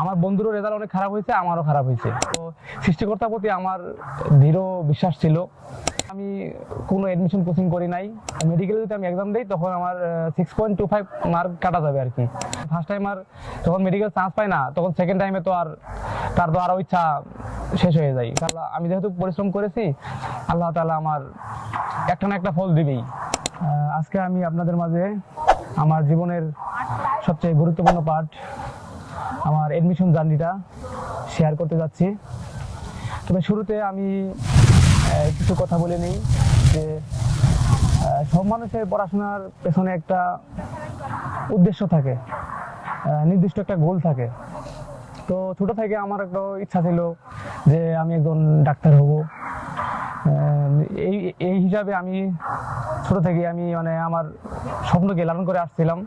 আমার বন্ধুরও রেজাল্ট অনেক খারাপ হয়েছে, আমারও খারাপ হয়েছে। তো সৃষ্টিকর্তার প্রতি আমার দৃঢ় বিশ্বাস ছিল। আমি কোনো অ্যাডমিশন কোচিং করি নাই। মেডিকেলে যদি আমি এক্সাম দিই, তখন আমার six point two five mark কাটা যাবে আর কি। ফার্স্ট টাইম আর যখন মেডিকেল চান্স পাই না, তখন সেকেন্ড টাইমে তো আর তার তো আরও ইচ্ছা শেষ হয়ে যায়। কারণ আমি যেহেতু পরিশ্রম করেছি, আল্লাহ তালা আমার একটা না একটা ফল দিবেই। আজকে আমি আপনাদের মাঝে আমার জীবনের সবচেয়ে গুরুত্বপূর্ণ পার্ট আমার এডমিশন জার্নিটা শেয়ার করতে যাচ্ছি। তবে শুরুতে আমি কিছু কথা বলে নিই যে সব মানুষের পড়াশোনার পেছনে একটা উদ্দেশ্য থাকে নির্দিষ্ট একটা গোল থাকে। তো ছোট থেকে আমার একটা ইচ্ছা ছিল যে আমি একজন ডাক্তার হব। এই এই হিসাবে আমি ছোট থেকে আমি মানে আমার স্বপ্নকে লালন করে আসছিলাম।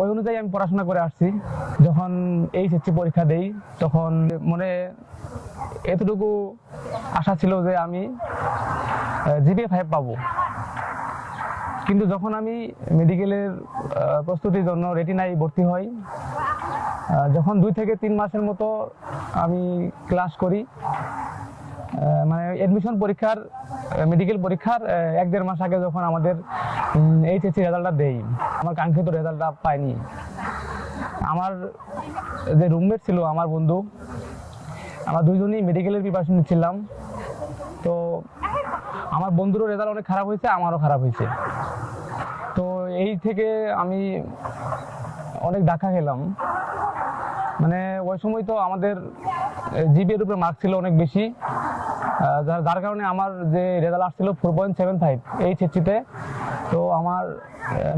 ওই অনুযায়ী আমি পড়াশোনা করে আসছি। যখন এইচএসসি পরীক্ষা দেই, তখন মনে এতটুকু আশা ছিল যে আমি জিপিএ ফাইভ পাবো। কিন্তু যখন আমি মেডিকেলের প্রস্তুতির জন্য রেটিনায় ভর্তি হই যখন দুই থেকে তিন মাসের মতো আমি ক্লাস করি মানে এডমিশন পরীক্ষার মেডিকেল পরীক্ষার এক দেড় মাস আগে যখন আমাদের এইচএসসি রেজাল্টটা দেই, আমার কাঙ্ক্ষিত রেজাল্টটা পাইনি। আমার যে রুমমেট ছিল, আমার বন্ধু, আমরা দুইজনই মেডিকেলের প্রিপারেশন নিচ্ছিলাম। তো আমার বন্ধুরও রেজাল্ট অনেক খারাপ হয়েছে, আমারও খারাপ হয়েছে। তো এই থেকে আমি অনেক ধাক্কা খেলাম। মানে ওই সময় তো আমাদের জিবিএর উপরে মার্ক ছিল অনেক বেশি। যার কারণে আমার যে রেজাল্ট আসছিল ফোর পয়েন্ট সেভেন ফাইভ এই ছেচিতে তো আমার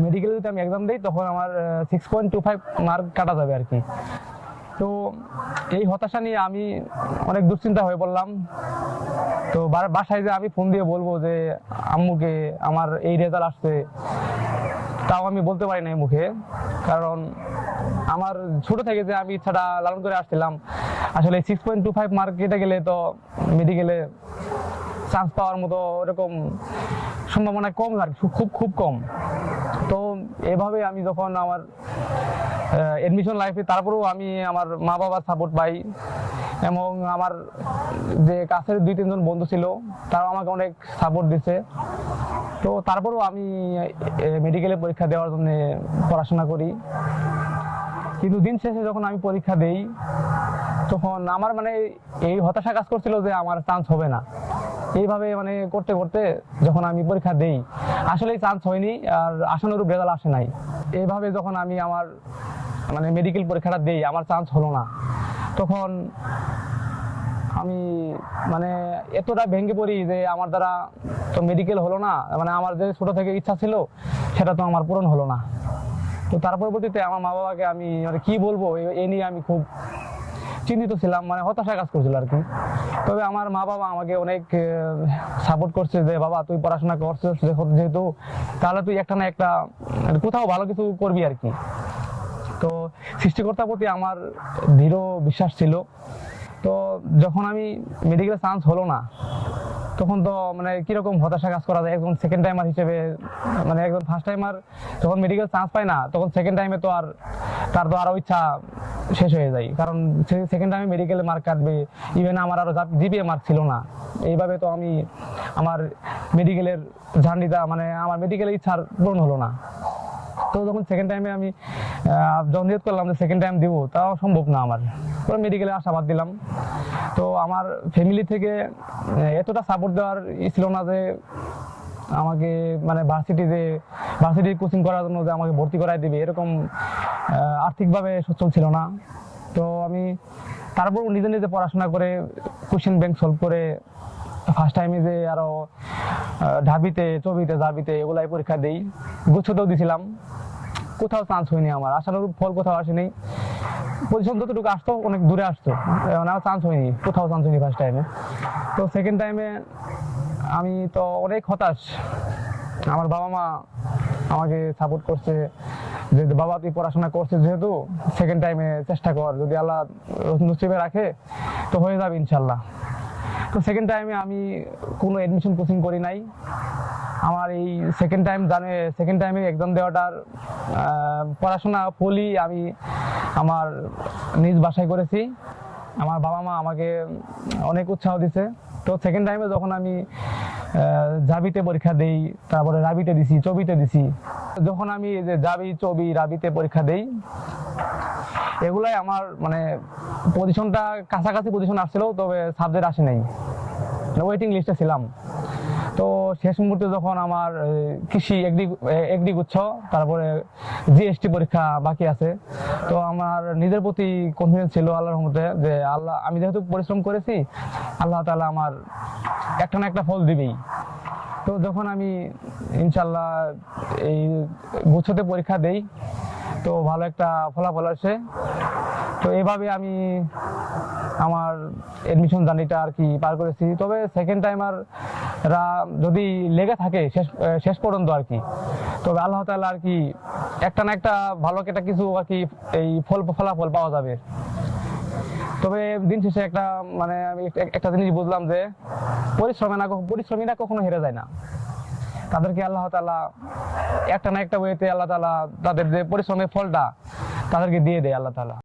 মেডিকেলে যদি আমি এক্সাম দিই, তখন আমার six point two five mark কাটা যাবে আর কি। তো এই হতাশা নিয়ে আমি অনেক দুশ্চিন্তা হয়ে পড়লাম। তো বাসায় যে আমি ফোন দিয়ে বলব যে, আম্মুকে, আমার এই রেজাল্ট আসছে। তাও আমি বলতে পারি না মুখে, কারণ আমার ছোট থেকে যে আমি ইচ্ছাটা লালন করে আসছিলাম, আসলে six point two five mark কেটে গেলে তো মেডিকেলে চান্স পাওয়ার মতো এরকম সম্ভাবনা কম আর খুব খুব কম। তো এভাবে আমি যখন আমার এডমিশন লাইফে তারপরেও আমি আমার মা বাবার সাপোর্ট পাই এবং আমার যে কাছের দুই, তিনজন বন্ধু ছিল, তারাও আমাকে অনেক সাপোর্ট দিছে। তো তারপরেও আমি মেডিকেলে পরীক্ষা দেওয়ার জন্য পড়াশোনা করি। কিন্তু দিন শেষে যখন আমি পরীক্ষা দেই, তখন আমার মানে এই হতাশা কাজ করছিল যে আমার চান্স হবে না। এইভাবে মানে করতে করতে যখন আমি পরীক্ষা দেই আসলে চান্স হয়নি আর আশানুরূপ রেজাল্ট আসে নাই। এইভাবে যখন আমি আমার মানে মেডিকেল পরীক্ষাটা দেই, আমার চান্স হলো না। তখন আমি মানে এতটা ভেঙে পড়ি যে আমার দ্বারা তো মেডিকেল হলো না মানে আমার যে ছোটো থেকে ইচ্ছা ছিল, সেটা তো আমার পূরণ হলো না। তো তার পরবর্তীতে আমার মা বাবাকে আমি মানে কি বলব, এ- নিয়ে আমি খুব চিন্তিত ছিলাম মানে হতাশা কাজ করছিল আর কি। তবে আমার মা বাবা আমাকে অনেক সাপোর্ট করছে যে, বাবা, তুই পড়াশোনা করছিস যেহেতু- যেহেতু তাহলে তুই একটা না একটা মানে কোথাও ভালো কিছু করবি আর কি। তো সৃষ্টিকর্তার প্রতি আমার দৃঢ় বিশ্বাস ছিল। তো যখন আমি মেডিকেল চান্স হলো না তখন তো মানে কীরকম হতাশা কাজ করা যায়? একজন সেকেন্ড টাইমার হিসেবে মানে একজন ফার্স্ট টাইমার যখন মেডিকেল চান্স পায় না, তখন সেকেন্ড টাইমে তো আর তার তো আরও ইচ্ছা শেষ হয়ে যায়। কারণ সেকেন্ড টাইমে মেডিকেলে মার্ক কাটবে ইভেন আমার আরও জিপিএ মার্ক ছিল না। এইভাবে তো আমি আমার মেডিকেলের জার্নিটা মানে আমার মেডিকেলের ইচ্ছার পূরণ হলো না। তো যখন সেকেন্ড টাইমে আমি যখন করলাম যে সেকেন্ড টাইম দিব, তাও সম্ভব না আমার। পরে মেডিকেলে আশাবাদ দিলাম। তো আমার ফ্যামিলি থেকে এতটা সাপোর্ট দেওয়ার ছিল না যে আমাকে মানে ভার্সিটিতে ভার্সিটি কোচিং করার জন্য যে আমাকে ভর্তি করাই দিবে এরকম আর্থিকভাবে সচ্ছল ছিল না। তো আমি তারপর নিজে নিজে পড়াশোনা করে কোশ্চেন ব্যাংক সলভ করে ফার্স্ট টাইমে যে আরও আহ, ঢাবিতে চবিতে জাবিতে এগুলাই পরীক্ষা দিই। গুচ্ছতেও দিছিলাম। কোথাও চান্স হয়নি আমার। আশানুরূপ ফল কোথাও আসেনি। পজিশন যতটুকু আসতো, অনেক দূরে আসতো। মানে আমার চান্স হয়নি, কোথাও চান্স হয়নি ফার্স্ট টাইমে তো সেকেন্ড টাইমে আমি তো অনেক হতাশ। আমার বাবা মা আমাকে সাপোর্ট করছে, যে বাবা তুই পড়াশোনা করছিস যেহেতু সেকেন্ড টাইমে চেষ্টা কর, যদি আল্লাহ নসিবে রাখে, তো হয়ে যাবে ইনশাল্লাহ। তো সেকেন্ড টাইমে আমি কোনো অ্যাডমিশন কোচিং করি নাই। আমার এই সেকেন্ড টাইম জানে সেকেন্ড টাইমে এক্সাম দেওয়াটার পড়াশোনা ফলই আমি আমার নিজ বাসায় করেছি। আমার বাবা মা আমাকে অনেক উৎসাহ দিছে। তো সেকেন্ড টাইমে যখন আমি জাবিতে পরীক্ষা দেই, তারপরে রাবিতে দিছি, চবিতে দিছি, যখন আমি এই যে জাবি চবি, রাবিতে পরীক্ষা দেই, এগুলাই আমার মানে পজিশনটা কাছাকাছি পজিশন আসছিল, তবে সাবজেক্ট আসে নাই। ওয়েটিং লিস্টে ছিলাম। তো শেষ মুহূর্তে যখন আমার কৃষি এগ্রি এগ্রি গুচ্ছ তারপরে জিএসটি পরীক্ষা বাকি আছে, তো আমার নিজের প্রতি কনফিডেন্স ছিল আল্লাহর রহমতে যে আল্লাহ, আমি যেহেতু পরিশ্রম করেছি, আল্লাহ তাআলা আমার একটা না একটা ফল দিবেই। তো যখন আমি ইনশাল্লাহ এই গুচ্ছতে পরীক্ষা দেই, তো ভালো একটা ফলাফল আসে। তো এভাবে আমি আমার এডমিশন জার্নিটা আর কি পার করেছি। তবে সেকেন্ড টাইমাররা যদি লেগে থাকে শেষ শেষ পর্যন্ত আর কি। তবে আল্লাহ তাআলা আর কি একটা না একটা ভালো একটা কিছু আর কি এই ফল, ফলাফল পাওয়া যাবে। তবে দিন শেষে একটা মানে আমি একটা- জিনিস বুঝলাম যে পরিশ্রমে না পরিশ্রমীরা কখনো হেরে যায় না। তাদেরকে আল্লাহ তাআলা একটা না একটা ওয়েতে আল্লাহ তালা তাদের যে পরিশ্রমের ফলটা তাদেরকে দিয়ে দেয় আল্লাহ তাআলা।